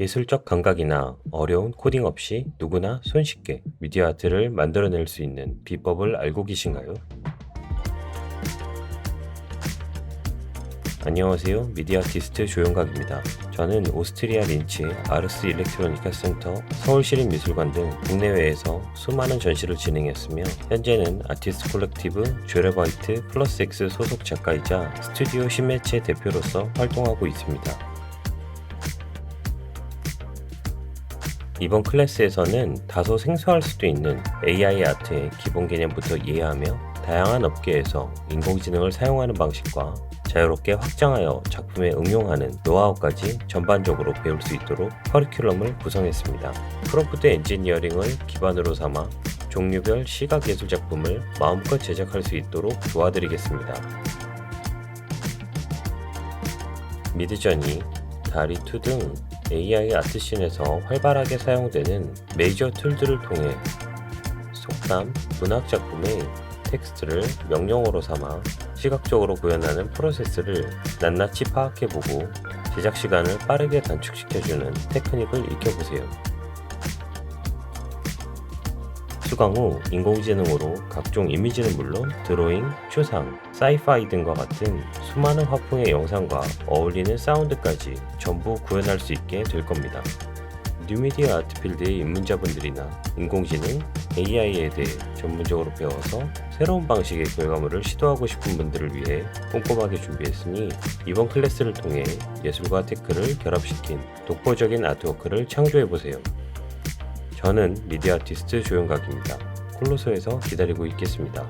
예술적 감각이나 어려운 코딩 없이 누구나 손쉽게 미디어 아트를 만들어낼 수 있는 비법을 알고 계신가요? 안녕하세요. 미디어 아티스트 조용각입니다. 저는 오스트리아 린치 아르스 일렉트로니카 센터, 서울시립미술관 등 국내외에서 수많은 전시를 진행했으며 현재는 아티스트 콜렉티브 죄레바이트 플러스 X 소속 작가이자 스튜디오 신매체 대표로서 활동하고 있습니다. 이번 클래스에서는 다소 생소할 수도 있는 AI 아트의 기본 개념부터 이해하며 다양한 업계에서 인공지능을 사용하는 방식과 자유롭게 확장하여 작품에 응용하는 노하우까지 전반적으로 배울 수 있도록 커리큘럼을 구성했습니다. 프롬프트 엔지니어링을 기반으로 삼아 종류별 시각 예술 작품을 마음껏 제작할 수 있도록 도와드리겠습니다. 미드저니, 다리2 등 AI 아트씬에서 활발하게 사용되는 메이저 툴들을 통해 속담, 문학 작품의 텍스트를 명령어로 삼아 시각적으로 구현하는 프로세스를 낱낱이 파악해보고 제작 시간을 빠르게 단축시켜주는 테크닉을 익혀보세요. 수강 후 인공지능으로 각종 이미지는 물론 드로잉, 추상, 사이파이 등과 같은 수많은 화풍의 영상과 어울리는 사운드까지 전부 구현할 수 있게 될 겁니다. 뉴미디어 아트필드의 입문자분들이나 인공지능, AI에 대해 전문적으로 배워서 새로운 방식의 결과물을 시도하고 싶은 분들을 위해 꼼꼼하게 준비했으니 이번 클래스를 통해 예술과 테크를 결합시킨 독보적인 아트워크를 창조해보세요. 저는 미디어 아티스트 조영각입니다. 콜로소에서 기다리고 있겠습니다.